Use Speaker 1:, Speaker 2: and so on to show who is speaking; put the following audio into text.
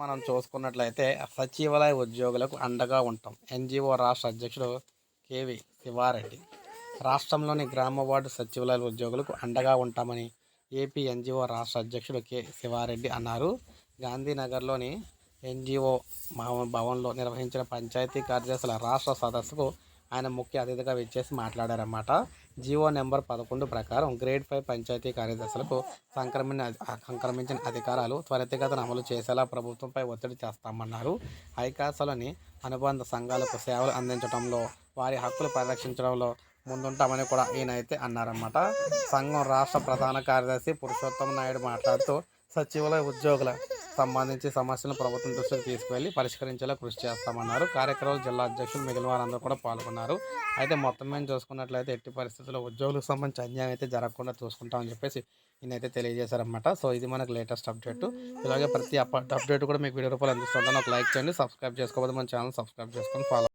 Speaker 1: మనం చూసుకున్నట్లయితే సచివాలయ ఉద్యోగులకు అండగా ఉంటాం. ఎన్జిఓ రాష్ట్ర అధ్యక్షుడు కేవి శివారెడ్డి. రాష్ట్రంలోని గ్రామ వార్డు సచివాలయ ఉద్యోగులకు అండగా ఉంటామని ఏపీ ఎన్జిఓ రాష్ట్ర అధ్యక్షుడు కె శివారెడ్డి అన్నారు. గాంధీనగర్లోని ఎన్జిఓ భవన్లో నిర్వహించిన పంచాయతీ కార్యదర్శుల రాష్ట్ర సదస్సుకు ఆయన ముఖ్య అతిథిగా విచ్చేసి మాట్లాడారన్నమాట. జీవో నెంబర్ పదకొండు ప్రకారం గ్రేడ్ ఫైవ్ పంచాయతీ కార్యదర్శులకు సంక్రమణ సంక్రమించిన అధికారాలు త్వరితగతిన అమలు చేసేలా ప్రభుత్వంపై ఒత్తిడి చేస్తామన్నారు. ఐకాసలోని అనుబంధ సంఘాలకు సేవలు అందించడంలో వారి హక్కులు పరిరక్షించడంలో ముందుంటామని కూడా ఈయనైతే అన్నారన్నమాట. సంఘం రాష్ట్ర ప్రధాన కార్యదర్శి పురుషోత్తమ నాయుడు మాట్లాడుతూ సచివాలయ ఉద్యోగుల సంబంధించి సమస్యలను ప్రభుత్వం దృష్టికి తీసుకువెళ్ళి పరిష్కరించేలా కృషి చేస్తామన్నారు. కార్యక్రమంలో జిల్లా అధ్యక్షులు మిగిలిన వారందరూ కూడా పాల్గొన్నారు. అయితే మొత్తం మేము చూసుకున్నట్లయితే ఎట్టి పరిస్థితుల్లో ఉద్యోగులకు సంబంధించి అన్యాయం అయితే జరగకుండా చూసుకుంటామని చెప్పేసి నేనైతే తెలియజేశారన్నమాట. సో ఇది మనకు లేటెస్ట్ అప్డేట్. ఇలాగే ప్రతి అప్డేట్ కూడా మీకు వీడియో రూపాయలు అందిస్తుంటాను. ఒక లైక్ చేయండి సబ్స్క్రైబ్ చేసుకోవద్దు మన ఛానల్ సబ్స్క్రైబ్ చేసుకొని ఫాలో